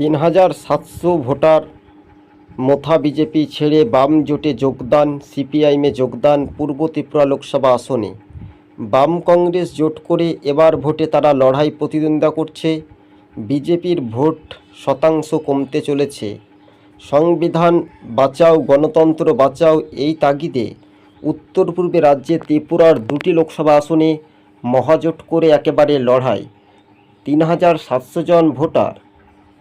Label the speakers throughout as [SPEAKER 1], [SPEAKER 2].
[SPEAKER 1] তিন হাজার সাতশো ভোটার মোথা বিজেপি ছেড়ে বাম জোটে যোগদান, সিপিআইএমে যোগদান, পূর্ব ত্রিপুরা লোকসভা আসনে। বাম কংগ্রেস জোট করে এবার ভোটে তারা লড়াই প্রতিদ্বন্দ্বিতা করছে। বিজেপির ভোট শতাংশ কমতে চলেছে। সংবিধান বাঁচাও, গণতন্ত্র বাঁচাও এই তাগিদে উত্তর পূর্বে রাজ্যে ত্রিপুরার দুটি লোকসভা আসনে মহাজোট করে একেবারে লড়াই। তিন হাজার সাতশো জন ভোটার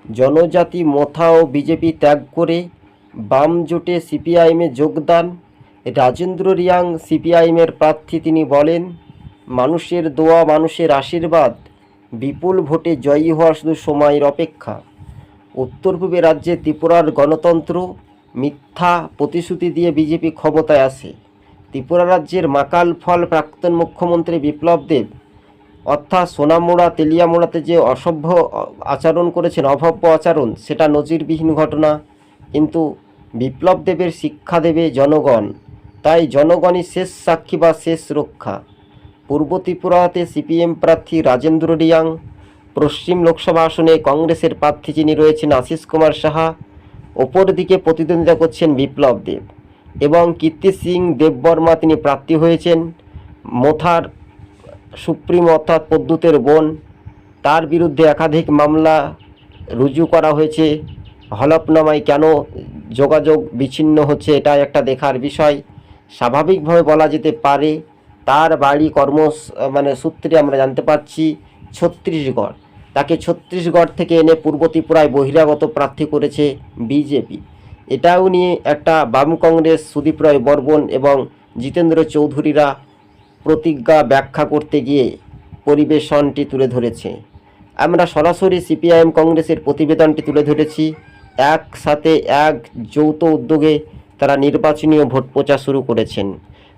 [SPEAKER 1] জনজাতি মথা ও বিজেপি ত্যাগ করে বাম জোটে সিপিআইএমে যোগদান। রাজেন্দ্র রিয়াং সিপিআইএমের প্রার্থী তিনি বলেন, মানুষের দোয়া, মানুষের আশীর্বাদ বিপুল ভোটে জয়ী হওয়া শুধু সময়ের অপেক্ষা। উত্তর পূর্বে রাজ্যে ত্রিপুরার গণতন্ত্র মিথ্যা প্রতিশ্রুতি দিয়ে বিজেপি ক্ষমতায় আসে ত্রিপুরা রাজ্যের মাকাল ফল প্রাক্তন মুখ্যমন্ত্রী বিপ্লব দেব অর্থাৎ সোনামোড়া, তেলিয়ামোড়াতে যে অসভ্য আচরণ করেছেন, অভব্য আচরণ, সেটা নজিরবিহীন ঘটনা। কিন্তু বিপ্লব দেবের শিক্ষা দেবে জনগণ। তাই জনগণই শেষ সাক্ষী বা শেষ রক্ষা। পূর্ব ত্রিপুরাতে সিপিএম প্রার্থী রাজেন্দ্র রিয়াং, পশ্চিম লোকসভা আসনে কংগ্রেসের প্রার্থী যিনি রয়েছেন আশিস কুমার সাহা ওপর দিকে প্রতিদ্বন্দ্বিতা করছেন বিপ্লব দেব। এবং কীর্তি সিং দেববর্মা তিনি প্রার্থী হয়েছেন। মোথার সুপ্রিম অর্থাৎ পদ্যুতের বোন, তার বিরুদ্ধে একাধিক মামলা রুজু করা হয়েছে। হলফনামায় কেন যোগাযোগ বিচ্ছিন্ন হচ্ছে এটা একটা দেখার বিষয়। স্বাভাবিকভাবে বলা যেতে পারে, তার বাড়ি কর্ম মানে সূত্রে আমরা জানতে পারছি, ছত্তিশগড়। তাকে ছত্তিশগড় থেকে এনে পূর্ব ত্রিপুরায় বহিরাগত প্রার্থী করেছে বিজেপি। এটাও নিয়ে একটা বাম কংগ্রেস সুদীপ রায় বর্মন এবং জিতেন্দ্র চৌধুরীরা প্রতিজ্ঞা ব্যাখ্যা করতে গিয়ে পরিবেশনটি তুলে ধরেছে। আমরা সরাসরি সিপিআইএম কংগ্রেসের প্রতিবেদনটি তুলে ধরেছি। একসাথে এক যৌথ উদ্যোগে তারা নির্বাচনীয় ভোট প্রচার শুরু করেছেন।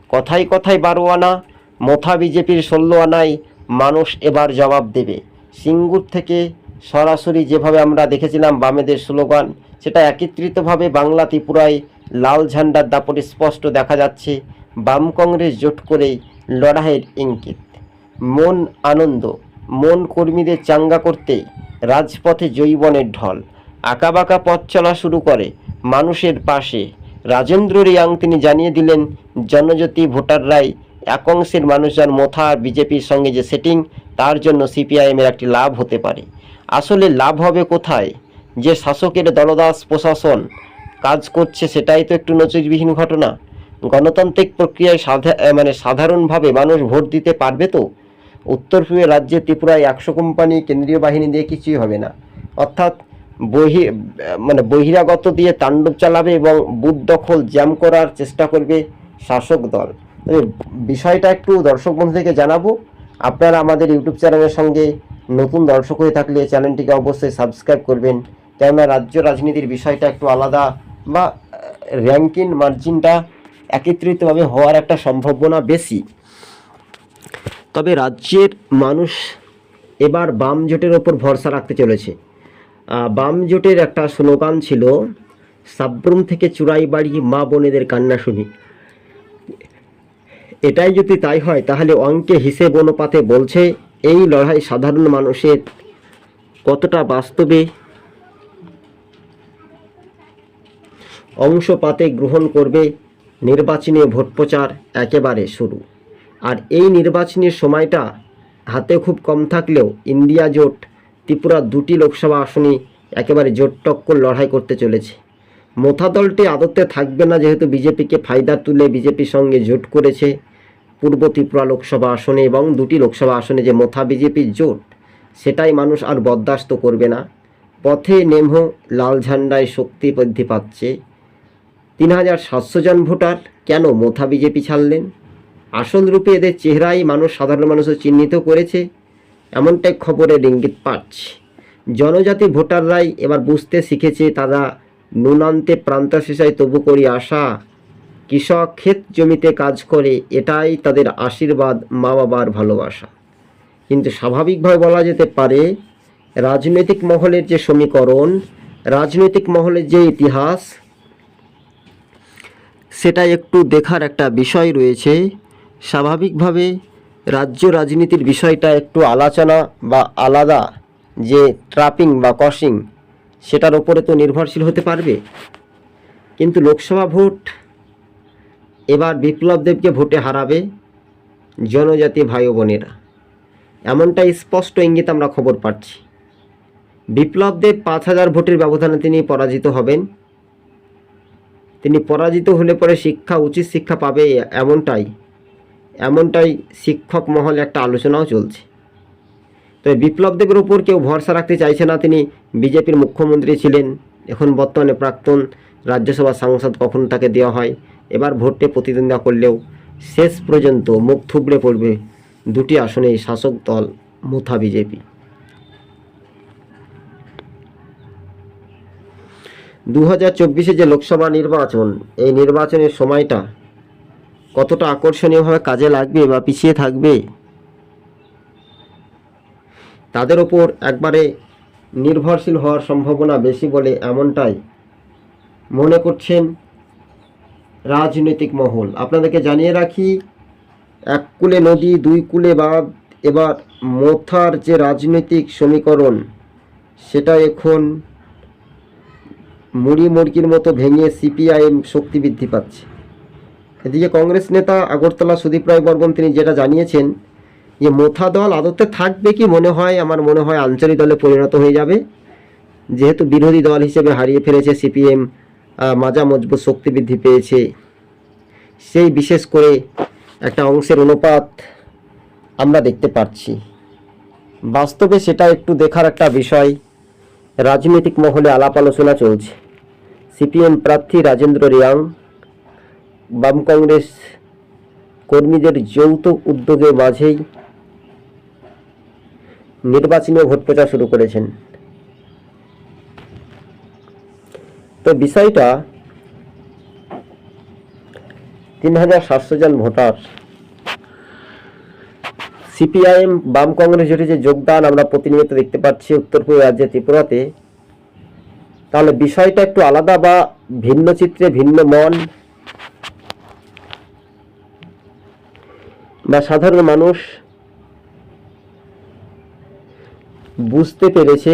[SPEAKER 1] কথায় কথায় বারো আনা মথা বিজেপির ষোলো আনায় মানুষ এবার জবাব দেবে। সিঙ্গুর থেকে সরাসরি যেভাবে আমরা দেখেছিলাম বামেদের স্লোগান, সেটা একত্রিতভাবে বাংলা ত্রিপুরায় লাল ঝান্ডার দাপটে স্পষ্ট দেখা যাচ্ছে। বাম কংগ্রেস জোট করেই লড়াইয়ের ইঙ্গিত। মন আনন্দ, মন কর্মীদের চাঙ্গা করতে রাজপথে জৈবনের ঢল। আঁকাবাঁকা পথ চলা শুরু করে মানুষের পাশে। রাজেন্দ্র রিয়াং তিনি জানিয়ে দিলেন জনজাতি ভোটাররাই এক অংশের মানুষজন মোথা আর বিজেপির সঙ্গে যে সেটিং তার জন্য সিপিআইএমের একটি লাভ হতে পারে। আসলে লাভ হবে কোথায়? যে শাসকের দলদাস প্রশাসন কাজ করছে সেটাই তো একটু নজিরবিহীন ঘটনা। গণতান্ত্রিক প্রক্রিয়ায় সাধা মানে সাধারণভাবে মানুষ ভোট দিতে পারবে তো? উত্তর পূর্বে রাজ্যে ত্রিপুরায় একশো কোম্পানি কেন্দ্রীয় বাহিনী দিয়ে কিছুই হবে না। অর্থাৎ বহি মানে বহিরাগত দিয়ে তাণ্ডব চালাবে এবং বুথ দখল জ্যাম করার চেষ্টা করবে শাসক দল। বিষয়টা একটু দর্শক বন্ধুদেরকে জানাব। আপনারা আমাদের ইউটিউব চ্যানেলের সঙ্গে নতুন দর্শক হয়ে থাকলে চ্যানেলটিকে অবশ্যই সাবস্ক্রাইব করবেন। কেননা রাজ্য রাজনীতির বিষয়টা একটু আলাদা বা র্যাঙ্কিং মার্জিনটা একত্রিতভাবে হওয়ার একটা সম্ভাবনা বেশি। তবে রাজ্যের মানুষ এবার বাম জোটের ওপর ভরসা রাখতে চলেছে। বাম জোটের একটা স্লোগান ছিল, সাব্রুম থেকে চুরাই বাড়ি মা বোনেদের কান্না শুনি এটাই যদি তাই হয়, তাহলে অঙ্কে হিসেব অনুপাতে বলছে, এই লড়াই সাধারণ মানুষের কতটা বাস্তবে অংশপাতে গ্রহণ করবে নির্বাচনী ভোট প্রচার একেবারে শুরু। আর এই নির্বাচনের সময়টা হাতে খুব কম থাকলেও ইন্ডিয়া জোট ত্রিপুরার দুটি লোকসভা আসনে একেবারে জোট টক্কর লড়াই করতে চলেছে। মোথা দলটি আদতে থাকবে না যেহেতু বিজেপিকে ফায়দা তুলে বিজেপির সঙ্গে জোট করেছে পূর্ব ত্রিপুরা লোকসভা আসনে এবং দুটি লোকসভা আসনে যে মোথা বিজেপির জোট, সেটাই মানুষ আর বরদাস্ত করবে না। পথে নেমহ লাল ঝান্ডায় শক্তি বৃদ্ধি পাচ্ছে তিন হাজার সাতশো জন ভোটার কেন মোথা বিজেপি ছাড়লেন? আসল রূপে এদের চেহারাই মানুষ সাধারণ মানুষও চিহ্নিত করেছে, এমনটাই খবরের ইঙ্গিত পাচ্ছে জনজাতি ভোটাররাই এবার বুঝতে শিখেছে তারা নুনান্তে প্রান্ত শেষায় তবু করি আশা। কৃষক ক্ষেত জমিতে কাজ করে, এটাই তাদের আশীর্বাদ মা বাবার ভালোবাসা। কিন্তু স্বাভাবিকভাবে বলা যেতে পারে, রাজনৈতিক মহলের যে সমীকরণ, রাজনৈতিক মহলের যে ইতিহাস সেটা একটু দেখার একটা বিষয় রয়েছে। স্বাভাবিকভাবে রাজ্য রাজনীতির বিষয়টা একটু আলোচনা বা আলাদা যে ট্রাপিং বা কসিং সেটার ওপরে তো নির্ভরশীল হতে পারবে। কিন্তু লোকসভা ভোট এবার বিপ্লব দেবকে ভোটে হারাবে জনজাতি ভাই বোনেরা। এমনটাই স্পষ্ট ইঙ্গিত আমরা খবর পাচ্ছি। বিপ্লব দেব পাঁচ হাজার ভোটের ব্যবধানে তিনি পরাজিত হবেন। তিনি পরাজিত হলে পরে শিক্ষা, উচিত শিক্ষা পাবে এমনটাই এমনটাই শিক্ষক মহলে একটা আলোচনাও চলছে। তবে বিপ্লব দেবের উপর কেউ ভরসা রাখতে চাইছে না। তিনি বিজেপির মুখ্যমন্ত্রী ছিলেন, এখন বর্তমানে প্রাক্তন রাজ্যসভা সাংসদ কখন তাকে দেওয়া হয়। এবার ভোটে প্রতিদ্বন্দ্বিতা করলেও শেষ পর্যন্ত মুখ থুবড়ে পড়বে দুটি আসনেই শাসক দল, মুথা বিজেপি। দু হাজার চব্বিশে যে লোকসভা নির্বাচন, এই নির্বাচনের সময়টা কতটা আকর্ষণীয়ভাবে কাজে লাগবে বা পিছিয়ে থাকবে? তাদের ওপর একবারে নির্ভরশীল হওয়ার সম্ভাবনা বেশি বলে এমনটাই মনে করছেন রাজনৈতিক মহল। আপনাদেরকে জানিয়ে রাখি, এক কূলে নদী, দুই কূলে বাঁধ, এবার মোথার যে রাজনৈতিক সমীকরণ, সেটা এখন মুড়ি মুরগির মতো ভেঙে সিপিআইএম শক্তি বৃদ্ধি পাচ্ছে। এদিকে কংগ্রেস নেতা আগরতলা সুদীপ রায় বর্মন তিনি যেটা জানিয়েছেন যে, মোথা দল আদতে থাকবে কি মনে হয়? আমার মনে হয় আঞ্চলিক দলে পরিণত হয়ে যাবে। যেহেতু বিরোধী দল হিসেবে হারিয়ে ফেলেছে সিপিএম মাজা মজবুত শক্তি বৃদ্ধি পেয়েছে। সেই বিশেষ করে একটা অংশের অনুপাত আমরা দেখতে পাচ্ছি। বাস্তবে সেটা একটু দেখার একটা বিষয়, রাজনৈতিক মহলে আলাপ আলোচনা চলছে। সিপিএম প্রার্থী রাজেন্দ্র রিয়াং, বাম কংগ্রেস কর্মীদের যৌথ উদ্যোগের মাঝেই নির্বাচনী ভোট প্রচার শুরু করেছেন। তো বিষয়টা তিন হাজার সাতশো জন ভোটার। সিপিআইএম বাম কংগ্রেস জোটে যে যোগদান আমরা প্রতিনিয়ত দেখতে পাচ্ছি, উত্তর পূর্ব রাজ্যে ত্রিপুরাতে তাহলে বিষয়টা একটু আলাদা বা ভিন্ন চিত্রে, ভিন্ন মন? বা সাধারণ মানুষ বুঝতে পেরেছে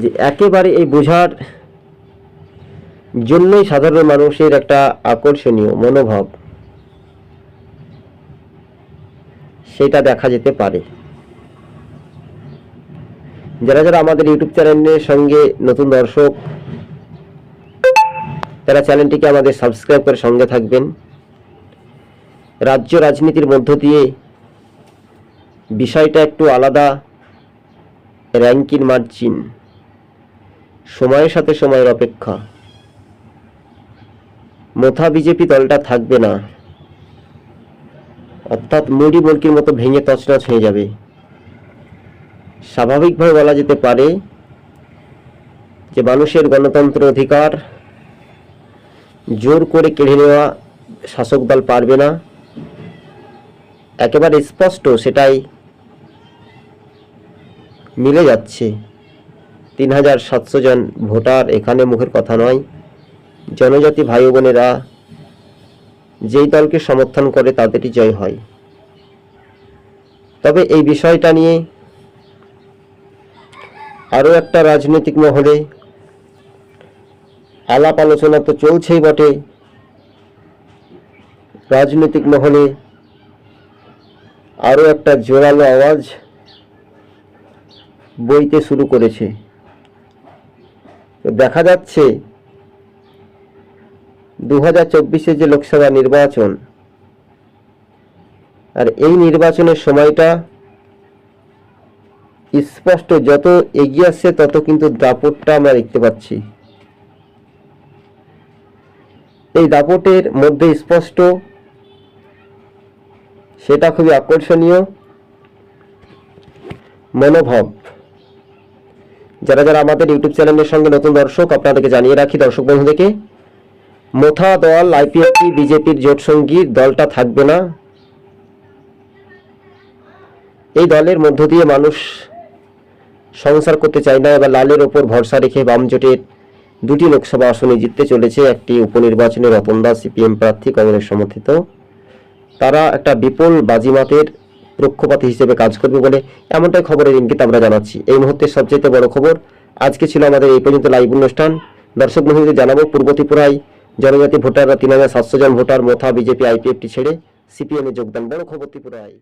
[SPEAKER 1] যে একেবারে এই বোঝার জন্যই সাধারণ মানুষের একটা আকর্ষণীয় মনোভাব, সেটা দেখা যেতে পারে। যারা যারা আমাদের ইউটিউব চ্যানেলের সঙ্গে নতুন দর্শক, তারা চ্যানেলটিকে আমাদের সাবস্ক্রাইব করে সঙ্গে থাকবেন। রাজ্য রাজনীতির মধ্য দিয়ে বিষয়টা একটু আলাদা র্যাঙ্কিং মার্জিন সময়ের সাথে সময়ের অপেক্ষা। মোথা বিজেপি দলটা থাকবে না। অর্থাৎ মুড়ি মুরগির মতো ভেঙে তছনছ হয়ে যাবে। স্বাভাবিকভাবে বলা যেতে পারে যে মানুষের গণতন্ত্র অধিকার জোর করে কেড়ে নেওয়া শাসক দল পারবে না। একেবারে স্পষ্ট সেটাই মিলে যাচ্ছে। তিন হাজার সাতশো জন ভোটার এখানে মুখের কথা নয়। জনজাতি ভাই বোনেরা যেই দলকে সমর্থন করে তাদেরই জয় হয়। তবে এই বিষয়টা নিয়ে আরও একটা রাজনৈতিক মহলে। আলাপ আলোচনা তো চলছেই বটে। রাজনৈতিক মহলে আরও একটা জোরালো আওয়াজ বইতে শুরু করেছে। দেখা যাচ্ছে দু হাজার চব্বিশে যে লোকসভা নির্বাচন, আর এই নির্বাচনের সময়টা স্পষ্ট, যত এগিয়ে আসছে তত কিন্তু দাপটটা আমরা দেখতে পাচ্ছি। এই দাপটের মধ্যে স্পষ্ট, সেটা খুবই আকর্ষণীয়, মনোভাব। যারা যারা আমাদের ইউটিউব চ্যানেলের সঙ্গে নতুন দর্শক, আপনাদেরকে জানিয়ে রাখি দর্শক বন্ধুদেরকে, মোথা দল আইপিএফটি বিজেপির জোট সঙ্গী, দলটা থাকবে না। এই দলের মধ্য দিয়ে মানুষ সংসার করতে চায় না, এবার লালের ওপর ভরসা রেখে বাম জোটের দুটি লোকসভা আসনে জিততে চলেছে একটি উপনির্বাচনে রতন দাস সিপিএম প্রার্থী কংগ্রেস সমর্থিত। তারা একটা বিপুল বাজিমাতের পক্ষপাতী হিসেবে কাজ করবে বলে এমনটাই খবরের ইঙ্গিত আমরা জানাচ্ছি। এই মুহূর্তে সবচেয়ে বড় খবর, আজকে ছিল আমাদের এই পর্যন্ত লাইভ অনুষ্ঠান। দর্শক বন্ধুদের জানাব পূর্ব ত্রিপুরায় জনজাতি ভোটাররা তিন হাজার সাতশো জন ভোটার, মোথা, বিজেপি, আইপিএফটি ছেড়ে সিপিএমে যোগদান। বড় খবর ত্রিপুরায়।